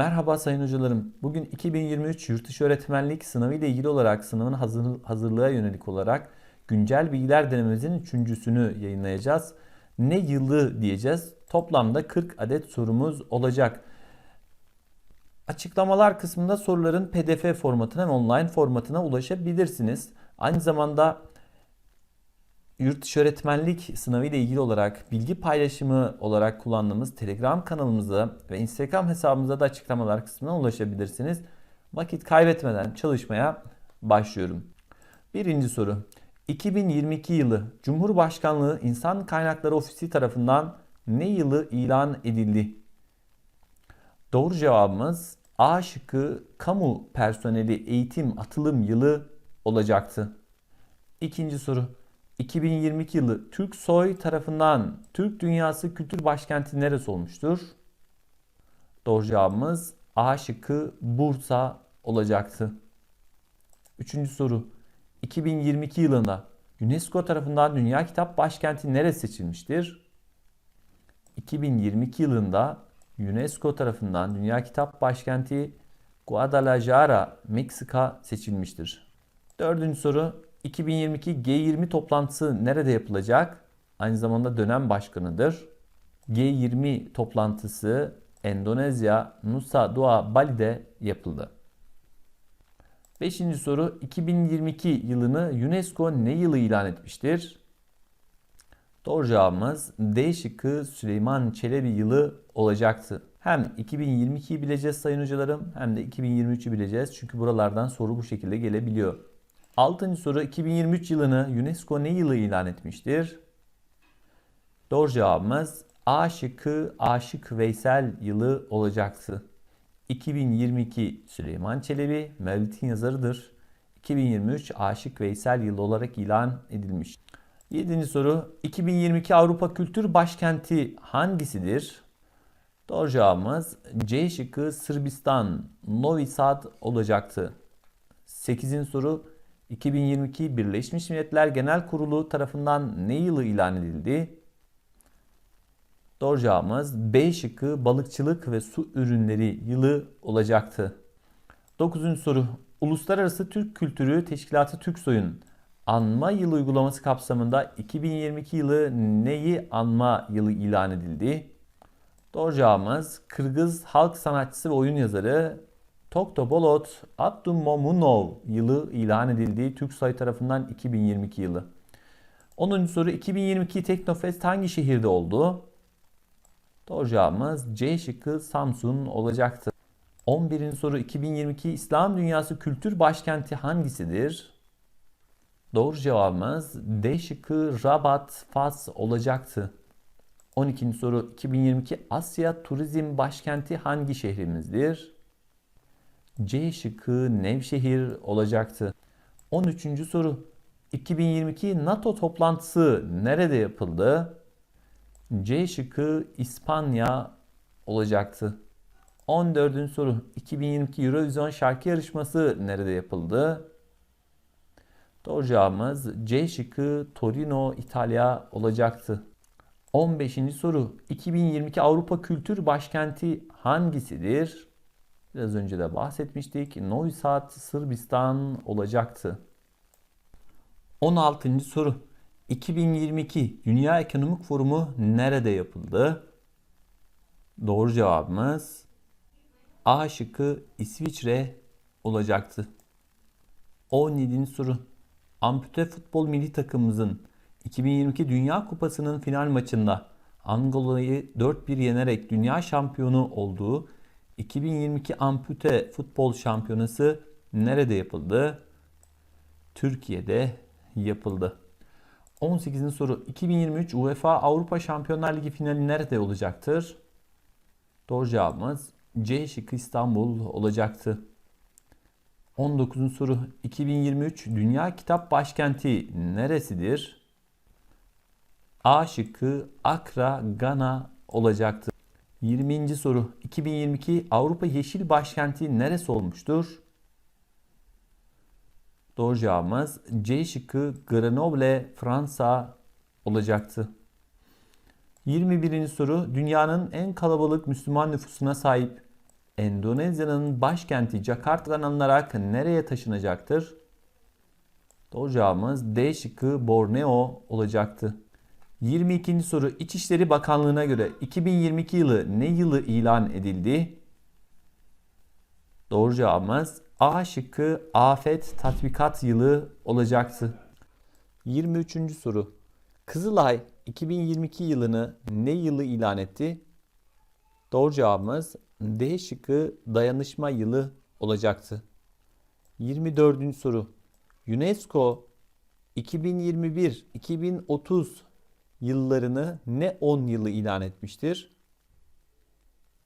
Merhaba sayın hocalarım. Bugün 2023 Yurtdışı Öğretmenlik sınavı ile ilgili olarak sınavın hazır, hazırlığa yönelik olarak güncel bilgiler denememizin üçüncüsünü yayınlayacağız. Ne yılı diyeceğiz. Toplamda 40 adet sorumuz olacak. Açıklamalar kısmında soruların PDF formatına ve online formatına ulaşabilirsiniz. Aynı zamanda yurt dışı öğretmenlik sınavı ile ilgili olarak bilgi paylaşımı olarak kullandığımız Telegram kanalımıza ve Instagram hesabımıza da açıklamalar kısmına ulaşabilirsiniz. Vakit kaybetmeden çalışmaya başlıyorum. Birinci soru. 2022 yılı Cumhurbaşkanlığı İnsan Kaynakları Ofisi tarafından ne yılı ilan edildi? Doğru cevabımız A şıkkı kamu personeli eğitim atılım yılı olacaktı. İkinci soru. 2022 yılı Türk Soy tarafından Türk Dünyası Kültür Başkenti neresi olmuştur? Doğru cevabımız A şıkkı Bursa olacaktı. Üçüncü soru. 2022 yılında UNESCO tarafından Dünya Kitap Başkenti neresi seçilmiştir? 2022 yılında UNESCO tarafından Dünya Kitap Başkenti Guadalajara, Meksika seçilmiştir. Dördüncü soru. 2022 G20 toplantısı nerede yapılacak? Aynı zamanda dönem başkanıdır. G20 toplantısı Endonezya, Nusa Dua Bali'de yapıldı. Beşinci soru 2022 yılını UNESCO ne yılı ilan etmiştir? Doğru cevabımız D şıkkı Süleyman Çelebi yılı olacaktı. Hem 2022'yi bileceğiz sayın hocalarım hem de 2023'ü bileceğiz. Çünkü buralardan soru bu şekilde gelebiliyor. Altıncı soru 2023 yılını UNESCO ne yılı ilan etmiştir? Doğru cevabımız A şıkkı Aşık Veysel yılı olacaktı. 2022 Süleyman Çelebi Mevlid'in yazarıdır. 2023 Aşık Veysel yılı olarak ilan edilmiş. 7. soru 2022 Avrupa Kültür Başkenti hangisidir? Doğru cevabımız C şıkkı Sırbistan Novi Sad olacaktı. 8. soru 2022 Birleşmiş Milletler Genel Kurulu tarafından ne yılı ilan edildi? Doğru cevabımız B şıkkı balıkçılık ve su ürünleri yılı olacaktı. 9. soru Uluslararası Türk Kültürü Teşkilatı Türksoy'un anma yılı uygulaması kapsamında 2022 yılı neyi anma yılı ilan edildi? Doğru cevabımız Kırgız halk sanatçısı ve oyun yazarı Toktobolot Abdulmomunov yılı ilan edildiği TürkSoy tarafından 2022 yılı. 10. soru 2022 Teknofest hangi şehirde oldu? Doğru cevabımız C şıkkı Samsun olacaktı. 11. soru 2022 İslam Dünyası Kültür Başkenti hangisidir? Doğru cevabımız D şıkkı Rabat, Fas olacaktı. 12. soru 2022 Asya Turizm Başkenti hangi şehrimizdir? C şıkkı Nevşehir olacaktı. 13. soru 2022 NATO toplantısı nerede yapıldı? C şıkkı İspanya olacaktı. 14. soru 2022 Eurovision şarkı yarışması nerede yapıldı? Doğru cevabımız C şıkkı Torino, İtalya olacaktı. 15. soru 2022 Avrupa Kültür Başkenti hangisidir? Biraz önce de bahsetmiştik. Novi Sad Sırbistan olacaktı. 16. soru 2022 Dünya Ekonomik Forumu nerede yapıldı? Doğru cevabımız A şıkkı İsviçre olacaktı. 17. soru Ampute futbol milli takımımızın 2022 Dünya Kupası'nın final maçında Angola'yı 4-1 yenerek dünya şampiyonu olduğu 2022 Ampute Futbol Şampiyonası nerede yapıldı? Türkiye'de yapıldı. 18. soru 2023 UEFA Avrupa Şampiyonlar Ligi finali nerede olacaktır? Doğru cevabımız C şıkkı İstanbul olacaktı. 19. soru 2023 Dünya Kitap Başkenti neresidir? A şıkkı Akra, Gana olacaktı. 20. soru 2022 Avrupa Yeşil Başkenti neresi olmuştur? Doğru cevabımız C şıkkı Grenoble, Fransa olacaktı. 21. soru dünyanın en kalabalık Müslüman nüfusuna sahip Endonezya'nın başkenti Jakarta'dan alınarak nereye taşınacaktır? Doğru cevabımız D şıkkı Borneo olacaktı. 22. soru İçişleri Bakanlığı'na göre 2022 yılı ne yılı ilan edildi? Doğru cevabımız A şıkkı afet tatbikat yılı olacaktı. 23. soru Kızılay 2022 yılını ne yılı ilan etti? Doğru cevabımız D şıkkı dayanışma yılı olacaktı. 24. soru UNESCO 2021-2030 yıllarını ne 10 yılı ilan etmiştir?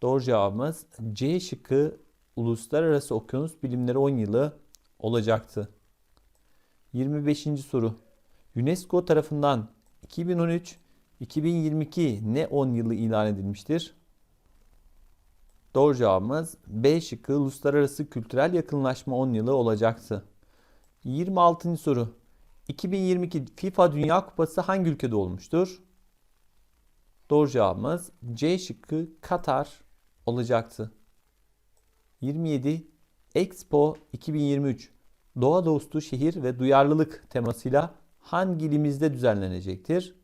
Doğru cevabımız C şıkkı Uluslararası Okyanus Bilimleri 10 yılı olacaktı. 25. soru. UNESCO tarafından 2013-2022 ne 10 yılı ilan edilmiştir? Doğru cevabımız B şıkkı Uluslararası Kültürel Yakınlaşma 10 yılı olacaktı. 26. soru. 2022 FIFA Dünya Kupası hangi ülkede olmuştur? Doğru cevabımız C şıkkı Katar olacaktı. 27 Expo 2023 Doğa dostu şehir ve duyarlılık temasıyla hangi ilimizde düzenlenecektir?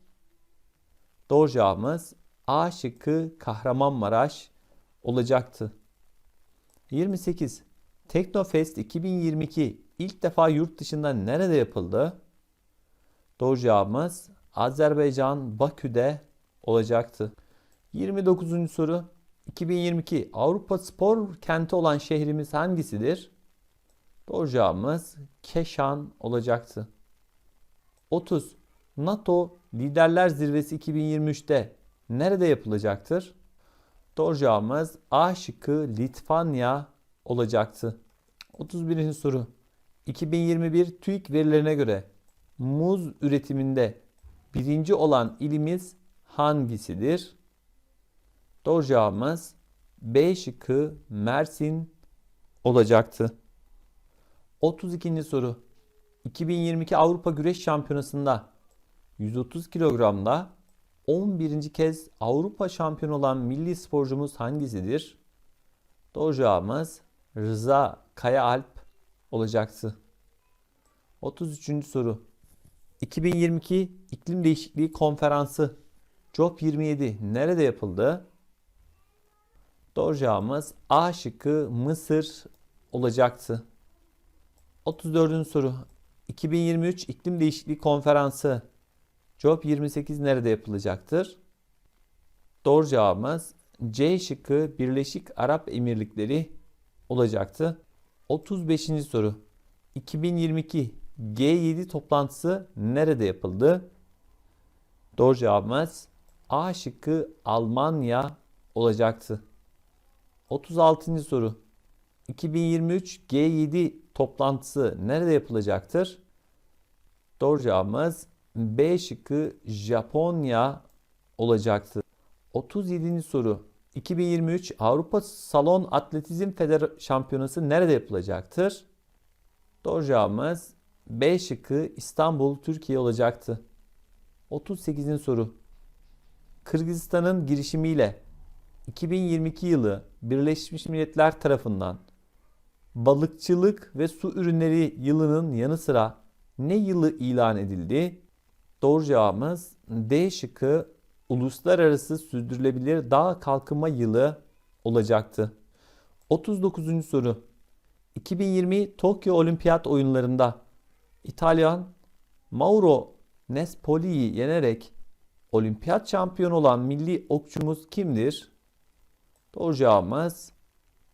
Doğru cevabımız A şıkkı Kahramanmaraş olacaktı. 28 Teknofest 2022 ilk defa yurt dışında nerede yapıldı? Doğru cevabımız Azerbaycan Bakü'de olacaktı. 29. soru 2022 Avrupa spor kenti olan şehrimiz hangisidir? Doğru cevabımız Keşan olacaktı. 30. NATO Liderler Zirvesi 2023'te nerede yapılacaktır? Doğru cevabımız A şıkkı Litvanya olacaktı. 31. soru. 2021 TÜİK verilerine göre muz üretiminde birinci olan ilimiz hangisidir? Doğru cevabımız B şıkkı Mersin olacaktı. 32. soru. 2022 Avrupa Güreş Şampiyonası'nda 130 kilogramda 11. kez Avrupa şampiyonu olan milli sporcumuz hangisidir? Doğru cevabımız Rıza Kayaalp olacaktı. 33. soru. 2022 İklim Değişikliği Konferansı COP27 nerede yapıldı? Doğru cevabımız A şıkkı Mısır olacaktı. 34. soru. 2023 İklim Değişikliği Konferansı COP28 nerede yapılacaktır? Doğru cevabımız C şıkkı Birleşik Arap Emirlikleri olacaktı. 35. soru. 2022 G7 toplantısı nerede yapıldı? Doğru cevabımız A şıkkı Almanya olacaktı. 36. soru. 2023 G7 toplantısı nerede yapılacaktır? Doğru cevabımız B şıkkı Japonya olacaktı. 37. soru. 2023 Avrupa Salon Atletizm Feder Şampiyonası nerede yapılacaktır? Doğru cevabımız B şıkkı İstanbul, Türkiye olacaktı. 38. soru. Kırgızistan'ın girişimiyle 2022 yılı Birleşmiş Milletler tarafından balıkçılık ve su ürünleri yılının yanı sıra ne yılı ilan edildi? Doğru cevabımız D şıkkı Uluslararası Sürdürülebilir Dağ Kalkınma Yılı olacaktı. 39. soru. 2020 Tokyo Olimpiyat Oyunlarında İtalyan Mauro Nespoli'yi yenerek olimpiyat şampiyonu olan milli okçumuz kimdir? Doğru cevabımız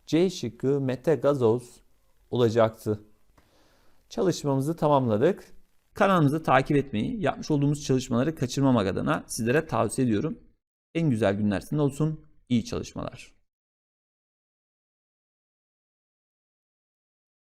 C şıkkı Mete Gazoz olacaktı. Çalışmamızı tamamladık. Kanalımızı takip etmeyi, yapmış olduğumuz çalışmaları kaçırmamak adına sizlere tavsiye ediyorum. En güzel günler sizin olsun. İyi çalışmalar.